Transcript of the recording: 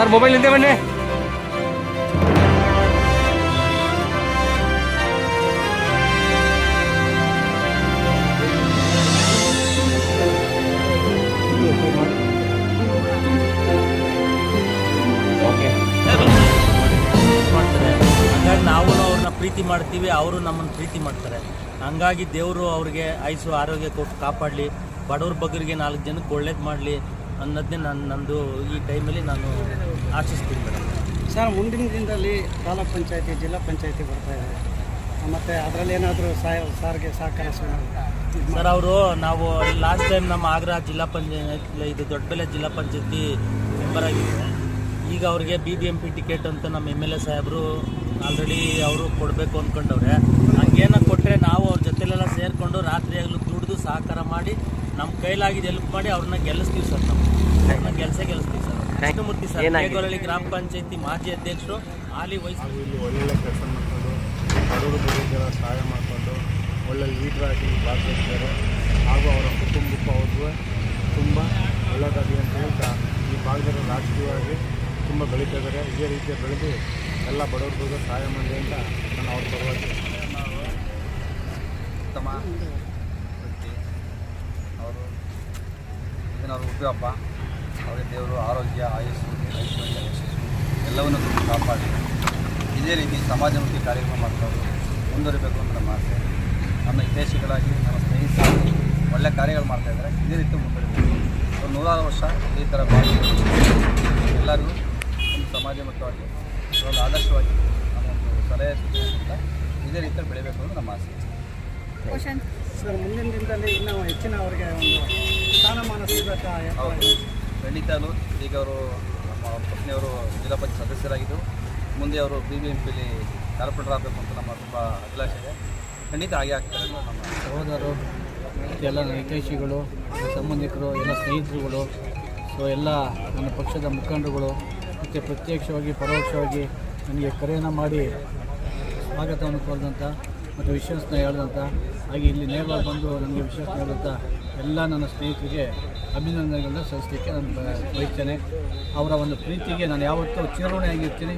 Sir mobile ಹಿಂದೆ ಬನ್ನಿ. ನಾವು ಅವ್ರನ್ನ ಪ್ರೀತಿ ಮಾಡ್ತೀವಿ, ಅವರು ನಮ್ಮನ್ನು ಪ್ರೀತಿ ಮಾಡ್ತಾರೆ. ಹಂಗಾಗಿ ದೇವರು ಅವ್ರಿಗೆ ಐಸು ಆರೋಗ್ಯ ಕೊಟ್ಟು ಕಾಪಾಡಲಿ, ಬಡವ್ರ ಬಗ್ಗರಿಗೆ ನಾಲ್ಕು ಜನಕ್ಕೆ ಒಳ್ಳೇದು ಮಾಡಲಿ ಅನ್ನೋದನ್ನೇ ನಾನು ನಂದು ಈ ಟೈಮಲ್ಲಿ ನಾನು ಆಶಿಸ್ತೀನಿ ಮೇಡಮ್. ಸರ್ ಮುಂದಿನ ದಿನದಲ್ಲಿ ತಾಲೂಕ್ ಪಂಚಾಯತಿ ಜಿಲ್ಲಾ ಪಂಚಾಯತಿ ಬರ್ತಾ ಇದೆ. ಮತ್ತು ಅದರಲ್ಲಿ ಏನಾದರೂ ಸಹಾಯ ಸಾರಿಗೆ ಸಹಕಾರ ಸರ್ ಅವರು ನಾವು ಲಾಸ್ಟ್ ಟೈಮ್ ನಮ್ಮ ಆಗ್ರಾ ಜಿಲ್ಲಾ ಪಂಚಾಯತ್ ಇದು ದೊಡ್ಡಬೆಲೆ ಜಿಲ್ಲಾ ಪಂಚಾಯತಿ ಮೆಂಬರ್ ಆಗಿದ್ದಾರೆ ಈಗ ಅವ್ರಿಗೆ B B M P ticket ಅಂತ ನಮ್ಮ ಎಂ ಎಲ್ ಎ ಸಾಹೇಬರು ಆಲ್ರೆಡಿ ಅವರು ಕೊಡಬೇಕು ಅಂದ್ಕೊಂಡವ್ರೆ ಹಂಗೇನ ಕೊಟ್ಟರೆ ನಾವು ಅವ್ರ ಜೊತೆಲೆಲ್ಲ ಸೇರಿಕೊಂಡು ರಾತ್ರಿ ಆಗಲೂ ದುಡಿದು ಸಹಕಾರ ಮಾಡಿ ನಮ್ಮ ಕೈಲಾಗಿದ್ದು ಹೆಲ್ಪ್ ಮಾಡಿ ಅವ್ರನ್ನ ಗೆಲ್ಲಿಸ್ತೀವಿ ಸರ್ ನಾವು ಅವ್ರನ್ನ ಕೆಲಸ ಗೆಲ್ಲಿಸ್ತೀವಿ ಸರ್ ಕೃಷ್ಣಮೂರ್ತಿ ಸರ್ ಹೇಗೋರಳ್ಳಿ ಗ್ರಾಮ ಪಂಚಾಯತಿ ಮಾಜಿ ಅಧ್ಯಕ್ಷರು ಹಾಲಿ ವಯಸ್ಸು ಹಾಗೂ ಇಲ್ಲಿ ಒಳ್ಳೊಳ್ಳೆ ಕೆಲಸ ಮಾಡಿಕೊಂಡು ಬಡವರು ಬಡವರಿಗೆಲ್ಲ ಸಹಾಯ ಮಾಡಿಕೊಂಡು ಒಳ್ಳೆ ಲೀಡರ್ ಆಗಿ ಭಾಗವಹಿಸಿದ್ದಾರೆ. ಹಾಗೂ ಅವರ ಕುಟುಂಬಕ್ಕೂ ಅವ್ರಿಗೂ ತುಂಬ ಒಳ್ಳೆಯದಾಗಿ ಅಂತ ಹೇಳ್ತಾ ಈ ಭಾಗದಲ್ಲಿ ರಾಜಕೀಯವಾಗಿ ತುಂಬ ಬೆಳೀತಾ ಇದ್ದಾರೆ ಇದೇ ರೀತಿಯ ಬೆಳೆದು ಎಲ್ಲ ಬಡವರಿಗೂ ಸಹಾಯ ಮಾಡಿ ಅಂತ ನಾನು ಅವ್ರ ಪರವಾಗಿ ಉತ್ತಮ ವ್ಯಕ್ತಿ ಅವರು ಏನಾದ್ರು ಹುಟ್ಟುಹಬ್ಬ ಅವರಿಗೆ ದೇವರು ಆರೋಗ್ಯ ಆಯುಸ್ಸು ಐಶ್ವರ್ಯ ಯಶಸ್ಸು ಎಲ್ಲವನ್ನು ತುಂಬ ಕಾಪಾಡಿ. ಇದೇ ರೀತಿ ಸಮಾಜಮುಖಿ ಕಾರ್ಯಕ್ರಮ ಮಾಡ್ತಾರೆ ಮುಂದುವರಿಬೇಕು ಅಂತ ನಮ್ಮ ಆಸೆ. ನಮ್ಮ ಹಿತೇಶಿಗಳಾಗಿ ನಮ್ಮ ಸ್ನೇಹಿತರಾಗಿ ಒಳ್ಳೆ ಕಾರ್ಯಗಳು ಮಾಡ್ತಾ ಇದ್ದಾರೆ. ಇದೇ ರೀತಿ ಮುಂದುವರಿಬೇಕು. ಒಂದು ನೂರಾರು ವರ್ಷ ಇದೇ ಥರ ಬಾಳಿ ಎಲ್ಲರಿಗೂ ಒಂದು ಸಮಾಜಮುಖವಾಗಿ ಒಂದು ಆದರ್ಶವಾಗಿ ನಮ್ಮ ಒಂದು ಸಲಹೆ ಸೂಚನೆಯಿಂದ ಇದೇ ರೀತಿ ಬೆಳಿಬೇಕು ಅಂತ ನಮ್ಮ ಆಸೆ. ಸರ್ ಮುಂದಿನ ದಿನದಲ್ಲಿ ಇನ್ನೂ ಹೆಚ್ಚಿನ ಅವರಿಗೆ ಒಂದು ಸ್ಥಾನಮಾನ ಸಿಗಬೇಕಾ? ಖಂಡಿತಲೂ ಈಗ ಅವರು ನಮ್ಮ ಪತ್ನಿಯವರು ಜಿಲ್ಲಾ ಪಂಚಾಯತ್ ಸದಸ್ಯರಾಗಿದ್ದು, ಮುಂದೆ ಅವರು B B M P corporator ಅಂತ ನಮ್ಮ ತುಂಬ ಅಭಿಲಾಷೆ ಇದೆ. ಖಂಡಿತ ಹಾಗೆ ಆಗ್ತಾರೆ ನಮ್ಮ ಸಹೋದರರು, ಎಲ್ಲ ಹಿತೈಷಿಗಳು ಸಂಬಂಧಿಕರು, ಎಲ್ಲ ಸ್ನೇಹಿತರುಗಳು, ಸೊ ಎಲ್ಲ ನನ್ನ ಪಕ್ಷದ ಮುಖಂಡರುಗಳು ಮತ್ತು ಪ್ರತ್ಯಕ್ಷವಾಗಿ, ಪರೋಕ್ಷವಾಗಿ ನನಗೆ ಕರೆಯನ್ನು ಮಾಡಿ ಸ್ವಾಗತವನ್ನು ಕೋರಿದಂಥ ಮತ್ತು ವಿಶ್ವಾಸನ ಹೇಳಿದಂಥ ಹಾಗೆ ಇಲ್ಲಿ ನೇರವಾಗಿ ಬಂದು ನನಗೆ ವಿಶ್ವಾಸ ಹೇಳಿದಂಥ ಎಲ್ಲ ನನ್ನ ಸ್ನೇಹಿತರಿಗೆ ಅಭಿನಂದನೆಗಳನ್ನ ಸಲ್ಲಿಸಲಿಕ್ಕೆ ನಾನು ಬಯಸ್ತೇನೆ. ಅವರ ಒಂದು ಪ್ರೀತಿಗೆ ನಾನು ಯಾವತ್ತೂ ಚಿರಋಣಿಯಾಗಿರ್ತೀನಿ.